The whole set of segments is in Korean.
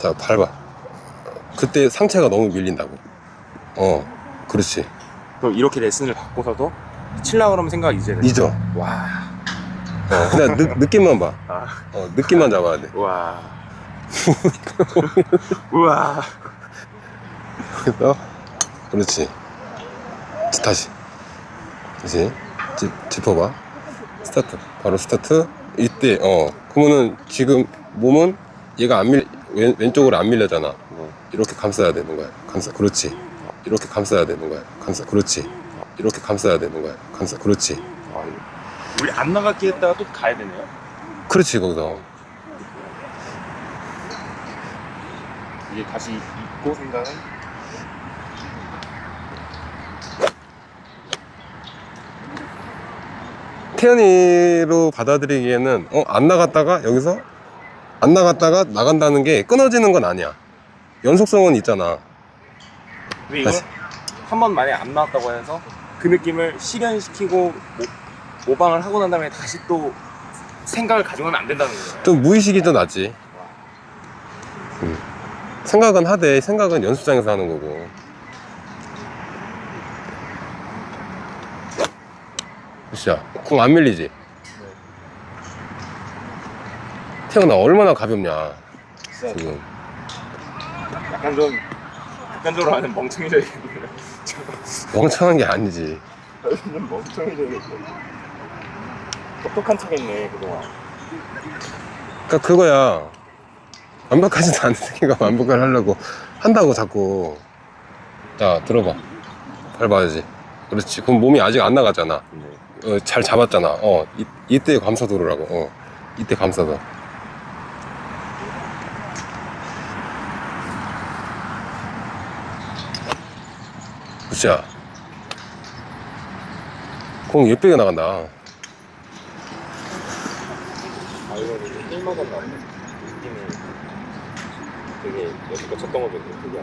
자, 밟아. 그때 상체가 너무 밀린다고. 어, 그렇지. 그럼 이렇게 레슨을 받고서도 칠라 그러면 생각 이제 잊어. 와. 어, 그냥 느, 느낌만 봐. 아. 어, 느낌만 잡아야 돼. 와. 우와. 그래서, 그렇지. 자, 다시. 다시. 짚, 짚어봐. 스타트. 바로 스타트. 이때, 어. 그러면은 지금 몸은 얘가 안 밀, 왼, 왼쪽으로 안 밀려잖아. 이렇게 감싸야 되는 거야. 감싸. 그렇지. 이렇게 감싸야 되는 거야. 감싸. 그렇지. 이렇게 감싸야 되는 거야. 감싸. 그렇지. 아, 우리 안 나가게 했다가 또 가야 되네요. 그렇지, 거기서. 이제 다시 잊고 생각은 태연이로 받아들이기에는 어, 안 나갔다가 여기서 안 나갔다가 나간다는 게 끊어지는 건 아니야. 연속성은 있잖아. 근데 이거 다시. 한 번 만에 안 나왔다고 해서 그 느낌을 실현시키고 모, 방을 하고 난 다음에 다시 또 생각을 가져가면 안 된다는 거예요. 좀 무의식이 더 낫지. 음. 생각은 하되 생각은 연습장에서 하는 거고. 진짜 궁안 밀리지. 태연아 얼마나 가볍냐 지금. 약간 좀 객관적으로 하는 멍청해져야겠네요. 멍청한 게 아니지. 좀 멍청해져야겠어. 똑똑한 척했네 그동안. 그러니까 그거야. 완벽하지도 않은 새끼가 완벽을 하려고 한다고 자꾸. 자, 들어봐. 밟아야지. 그렇지. 그럼 몸이 아직 안 나갔잖아. 어, 잘 잡았잖아. 어, 이, 이때 감싸도르라고. 어, 이때 감싸서. 굿샷. 공 예쁘게 나간다. 아 이거 이제 일마다 나는 느낌이 되게 여기가 쳤던 거보다 되게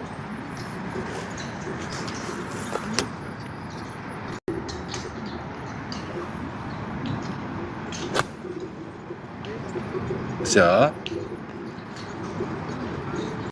굿샷.